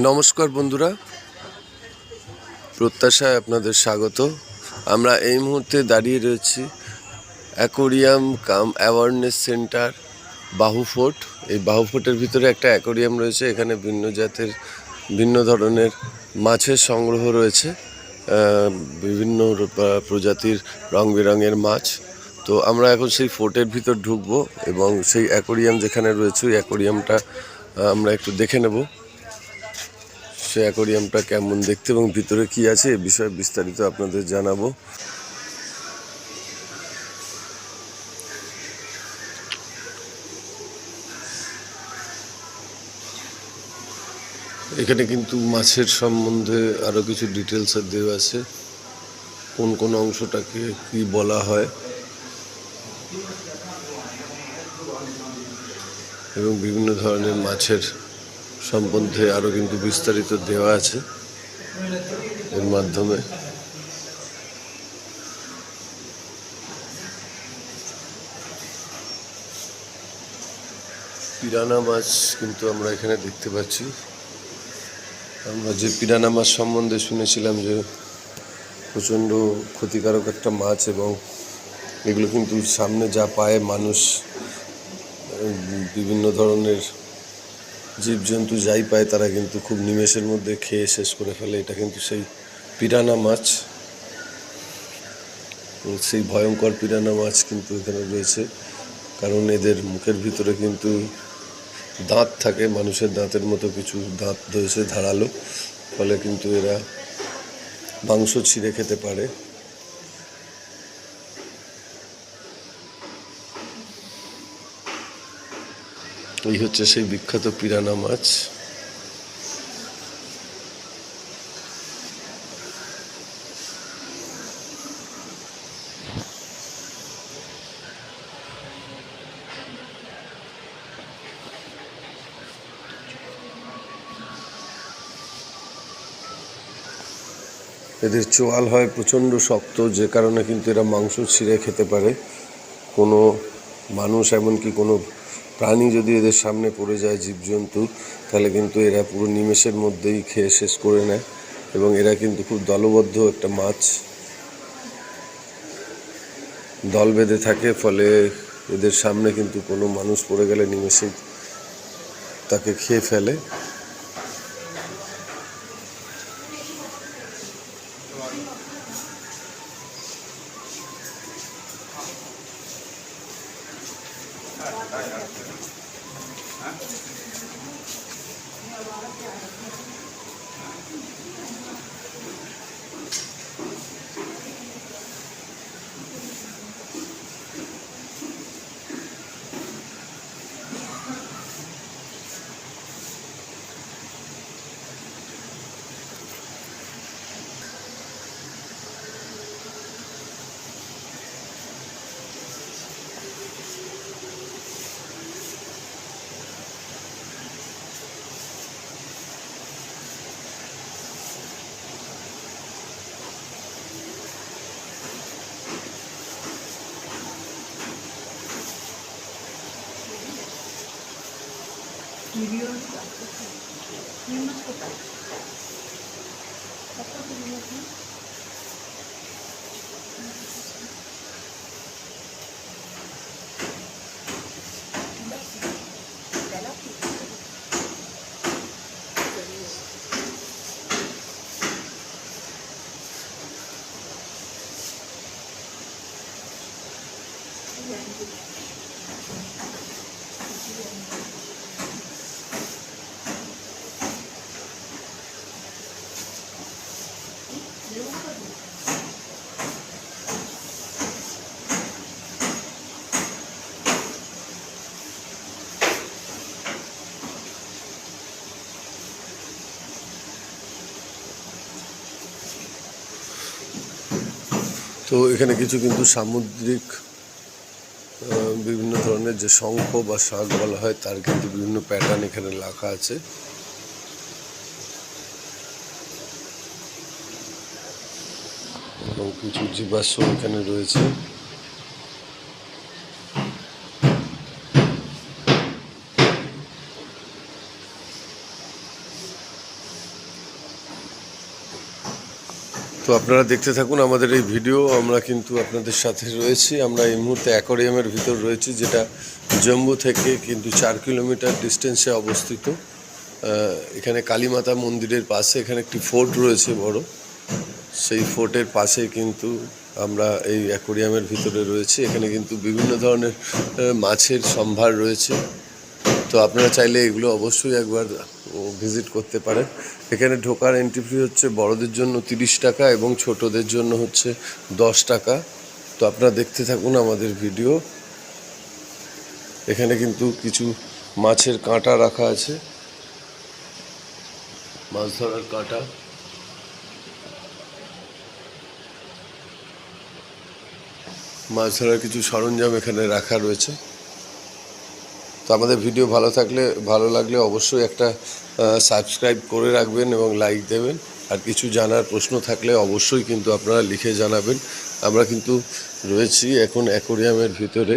নমস্কার বন্ধুরা। প্রত্যাশায় আপনাদের স্বাগত। আমরা এই মুহূর্তে দাঁড়িয়ে রয়েছি aquarium cum awareness centre, Bahu fort. এই বাহু ফোর্টের ভিতরে একটা অ্যাকোরিয়াম রয়েছে। এখানে ভিন্ন জাতের, ভিন্ন ধরনের মাছের সংগ্রহ রয়েছে। বিভিন্ন প্রজাতির রং বেরঙের মাছ। তো আমরা এখন সেই ফোর্টের ভিতর ঢুকবো এবং সেই অ্যাকোরিয়াম যেখানে রয়েছে, ওই অ্যাকোরিয়ামটা আমরা একটু দেখে নেব। সে অ্যাকোরিয়ামটা কেমন দেখতে এবং ভিতরে কি আছে এ বিষয়ে বিস্তারিত আপনাদের জানাব। এখানে কিন্তু মাছের সম্বন্ধে আরও কিছু ডিটেলস দেওয়া আছে। কোন কোন অংশটাকে কি বলা হয়। এবং বিভিন্ন ধরনের মাছের সম্বন্ধে আরও কিন্তু বিস্তারিত দেওয়া আছে এর মাধ্যমে। পিরানা মাছ কিন্তু আমরা এখানে দেখতে পাচ্ছি। আমরা যে পিরানা মাছ সম্বন্ধে শুনেছিলাম যে প্রচণ্ড ক্ষতিকারক একটা মাছ এবং এগুলো কিন্তু সামনে যা পায় মানুষ বিভিন্ন ধরনের জীবজন্তু যাই পায়, তারা কিন্তু খুব নিমেষের মধ্যে খেয়ে শেষ করে ফেলে। এটা কিন্তু সেই পিরানা মাছ। সেই ভয়ঙ্কর পিরানা মাছ কিন্তু এখানে রয়েছে। কারণ এদের মুখের ভিতরে কিন্তু দাঁত থাকে, মানুষের দাঁতের মতো কিছু দাঁত রয়েছে ধারালো। ফলে কিন্তু এরা মাংস ছিঁড়ে খেতে পারে। এই হচ্ছে সেই বিখ্যাত পিরানা মাছ এদের চোয়াল হয় প্রচণ্ড শক্ত, যে কারণে কিন্তু এরা মাংস ছিঁড়ে খেতে পারে। কোনো মানুষ, এমনকি কোনো প্রাণী যদি এদের সামনে পড়ে যায় জীবজন্তু, তাহলে কিন্তু এরা পুরো নিমেষের মধ্যেই খেয়ে শেষ করে নেয় এবং এরা কিন্তু খুব দলবদ্ধ একটা মাছ। দল বেঁধে থাকে, ফলে এদের সামনে কিন্তু কোনো মানুষ পড়ে গেলে নিমেষে তাকে খেয়ে ফেলে। Hayır, hayır. Ha? Vivió en su mascota. Thank you. তো এখানে কিছু কিন্তু সামুদ্রিক বিভিন্ন ধরনের যে শঙ্খ বা শাক বলা হয়, তার কিন্তু বিভিন্ন প্যাটার্ন এখানে লেখা আছে। এবং কিছু জীবাশ্ম এখানে রয়েছে। তো আপনারা দেখতে থাকুন, আমাদের এই ভিডিও। আমরা কিন্তু আপনাদের সাথে রয়েছি। আমরা এই মুহূর্তে অ্যাকোরিয়ামের ভিতর রয়েছি, যেটা জম্মু থেকে কিন্তু চার কিলোমিটার ডিস্টেন্সে অবস্থিত। এখানে কালীমাতা মন্দিরের পাশে এখানে একটি ফোর্ট রয়েছে বড়। সেই ফোর্টের পাশে কিন্তু আমরা এই অ্যাকোরিয়ামের ভিতরে রয়েছি। এখানে কিন্তু বিভিন্ন ধরনের মাছের সম্ভার রয়েছে। তো আপনারা চাইলে এগুলো অবশ্যই একবার ভিজিট করতে পারেন। এখানে ঢোকার এন্ট্রি ফি হচ্ছে বড়দের জন্য তিরিশ টাকা এবং ছোটদের জন্য হচ্ছে দশ টাকা। তো আপনারা দেখতে থাকুন আমাদের ভিডিও এখানে কিন্তু কিছু মাছের কাঁটা রাখা আছে। মাছ ধরার কাঁটা। মাছ ধরার কিছু সরঞ্জাম এখানে রাখা রয়েছে। আমাদের ভিডিও ভালো থাকলে, ভালো লাগলে অবশ্যই একটা সাবস্ক্রাইব করে রাখবেন এবং লাইক দেবেন। আর কিছু জানার প্রশ্ন থাকলে অবশ্যই কিন্তু আপনারা লিখে জানাবেন। আমরা কিন্তু রয়েছি এখন অ্যাকোরিয়ামের ভিতরে।